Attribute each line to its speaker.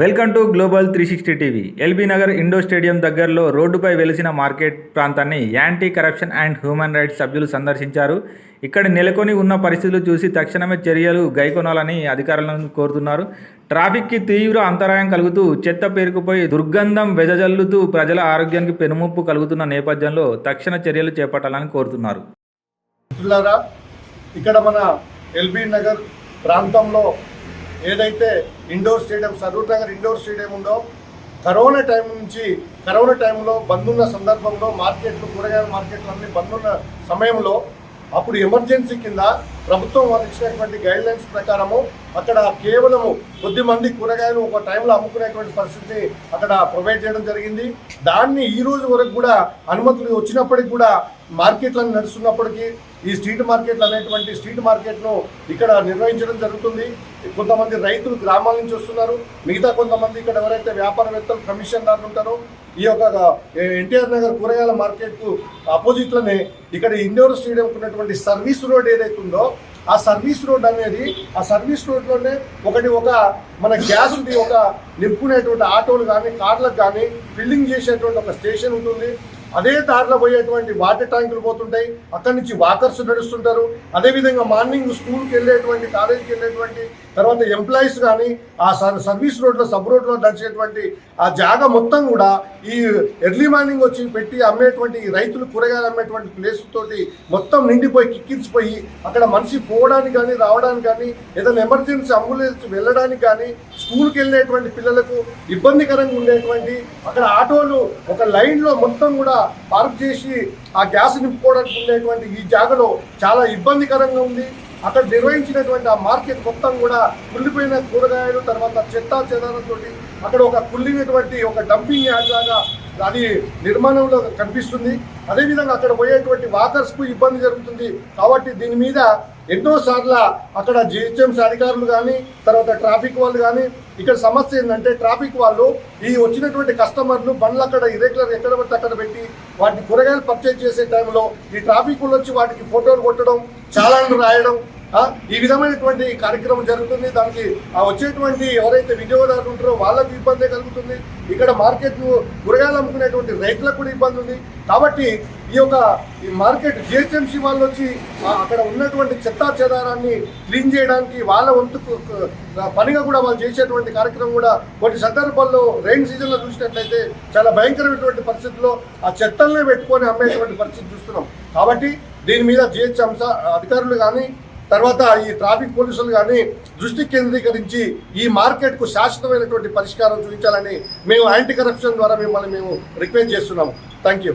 Speaker 1: Welcome to global three sixty TV. LB Nagar indoor stadium దగ్గరలో రోడ్డుపై వెలిసిన market ప్రాంతాన్ని anti corruption and human rights సభ్యులు సందర్శించారు. ఇక్కడ నెలకొని ఉన్న పరిస్థితులు చూసి తక్షణమే చర్యలు గైకొనాలని అధికారులను కోరుతున్నారు. ట్రాఫిక్కి తీవ్ర అంతరాయం కలుగుతూ చెత్త పేరుకుపోయి దుర్గంధం వెదజల్లుతూ ప్రజల ఆరోగ్యానికి పెనుముప్పు కలుగుతున్న నేపథ్యంలో తక్షణ చర్యలు చేపట్టాలని కోరుతున్నారు.
Speaker 2: ఇక్కడ మన ఎల్బీ నగర్ ప్రాంతంలో ఏదైతే indoor stadium Saroor Nagar indoor stadium ఉందో కరోనా టైం నుంచి కరోనా టైంలో బంద్ ఉన్న సందర్భంలో మార్కెట్లు కూరగాయల మార్కెట్లు అన్ని బంద్ ఉన్న సమయంలో అప్పుడు ఎమర్జెన్సీ కింద ప్రభుత్వం వాళ్ళు ఇచ్చినటువంటి గైడ్ లైన్స్ ప్రకారము అక్కడ కేవలము కొద్ది మంది కూరగాయలు ఒక టైంలో అమ్ముకునేటువంటి పరిస్థితిని అక్కడ ప్రొవైడ్ చేయడం జరిగింది. దాన్ని ఈ రోజు వరకు కూడా అనుమతులు వచ్చినప్పటికి కూడా మార్కెట్లను నడుస్తున్నప్పటికీ ఈ స్ట్రీట్ మార్కెట్లు అనేటువంటి స్ట్రీట్ మార్కెట్ను ఇక్కడ నిర్వహించడం జరుగుతుంది. కొంతమంది రైతులు గ్రామాల నుంచి వస్తున్నారు. మిగతా కొంతమంది ఇక్కడ ఎవరైతే వ్యాపారవేత్తలు కమిషన్దారులు ఉంటారో ఈ యొక్క ఎన్టీఆర్ నగర్ కూరగాయల మార్కెట్కు ఆపోజిట్లోనే ఇక్కడ ఇండోర్ స్టేడియంకు ఉన్నటువంటి సర్వీస్ రోడ్ ఏదైతే ఉందో ఆ సర్వీస్ రోడ్ అనేది ఆ సర్వీస్ రోడ్లోనే ఒకటి ఒక మన గ్యాస్ ఉంది ఒక నింపుకునేటువంటి ఆటోలు కానీ కార్లకు కానీ ఫిల్లింగ్ చేసేటువంటి ఒక స్టేషన్ ఉంటుంది. అదే దారిలో పోయేటువంటి వాటర్ ట్యాంకులు పోతుంటాయి. అక్కడి నుంచి వాకర్స్ నడుస్తుంటారు. అదేవిధంగా మార్నింగ్ స్కూల్కి వెళ్ళేటువంటి కాలేజీకి వెళ్ళేటువంటి తర్వాత ఎంప్లాయీస్ కానీ ఆ సర్వీస్ రోడ్లో సబ్ రోడ్లో నడిచేటువంటి ఆ జాగా మొత్తం కూడా ఈ ఎర్లీ మార్నింగ్ వచ్చి పెట్టి అమ్మేటువంటి రైతులు కూరగాయలు అమ్మేటువంటి ప్లేస్ తోటి మొత్తం నిండిపోయి కిక్కిరిసిపోయి అక్కడ మనిషి పోవడానికి కానీ రావడానికి కానీ ఏదైనా ఎమర్జెన్సీ అంబులెన్స్ వెళ్ళడానికి కానీ స్కూల్కి వెళ్ళేటువంటి పిల్లలకు ఇబ్బందికరంగా ఉండేటువంటి అక్కడ ఆటోలు ఒక లైన్లో మొత్తం కూడా పార్క్ చేసి ఆ గ్యాస్ నింపుకోవడానికి ఉండేటువంటి ఈ జాగలో చాలా ఇబ్బందికరంగా ఉంది. అక్కడ నిర్వహించినటువంటి ఆ మార్కెట్ మొత్తం కూడా కుళ్ళిపోయిన కూరగాయలు తర్వాత చెత్త చెదారంతో అక్కడ ఒక కుళ్ళినటువంటి ఒక డంపింగ్ యార్డ్ లాగా అది నిర్మాణంలో కనిపిస్తుంది. అదేవిధంగా అక్కడ పోయేటువంటి వాకర్స్కు ఇబ్బంది జరుగుతుంది. కాబట్టి దీని మీద ఎన్నోసార్లా అక్కడ జిహెచ్ఎంసీ అధికారులు కానీ తర్వాత ట్రాఫిక్ వాళ్ళు కానీ ఇక్కడ సమస్య ఏంటంటే ట్రాఫిక్ వాళ్ళు ఈ వచ్చినటువంటి కస్టమర్లు బండ్లు అక్కడ ఇరెగ్యులర్ ఎక్కడ పడితే అక్కడ పెట్టి వాటిని కూరగాయలు పర్చేజ్ చేసే టైంలో ఈ ట్రాఫిక్ వాళ్ళు వచ్చి వాటికి ఫోటోలు కొట్టడం చాలాను రాయడం ఈ విధమైనటువంటి కార్యక్రమం జరుగుతుంది. దానికి ఆ వచ్చేటువంటి ఎవరైతే వినియోగదారులు ఉంటారో వాళ్ళకి ఇబ్బంది కలుగుతుంది. ఇక్కడ మార్కెట్ కూరగాయలు అమ్ముకునేటువంటి రైతులకు కూడా ఇబ్బంది ఉంది. కాబట్టి ఈ యొక్క ఈ మార్కెట్ జిహెచ్ఎంసీ వాళ్ళు వచ్చి అక్కడ ఉన్నటువంటి చెత్తా చెదారాన్ని క్లీన్ చేయడానికి వాళ్ళ వంతు పనిగా కూడా వాళ్ళు చేసేటువంటి కార్యక్రమం కూడా కొన్ని సందర్భాల్లో రైన్ సీజన్లో చూసినట్లయితే చాలా భయంకరమైనటువంటి పరిస్థితుల్లో ఆ చెత్తల్నే పెట్టుకొని అమ్మేటువంటి పరిస్థితి చూస్తున్నాం. కాబట్టి దీని మీద జిహెచ్ఎంస అధికారులు కానీ తర్వాత ఈ ట్రాఫిక్ పోలీసులు కానీ దృష్టి కేంద్రీకరించి ఈ మార్కెట్కు శాశ్వతమైనటువంటి పరిష్కారం చూపించాలని మేము యాంటీ కరప్షన్ ద్వారా మిమ్మల్ని మేము రిక్వెస్ట్ చేస్తున్నాము. Thank you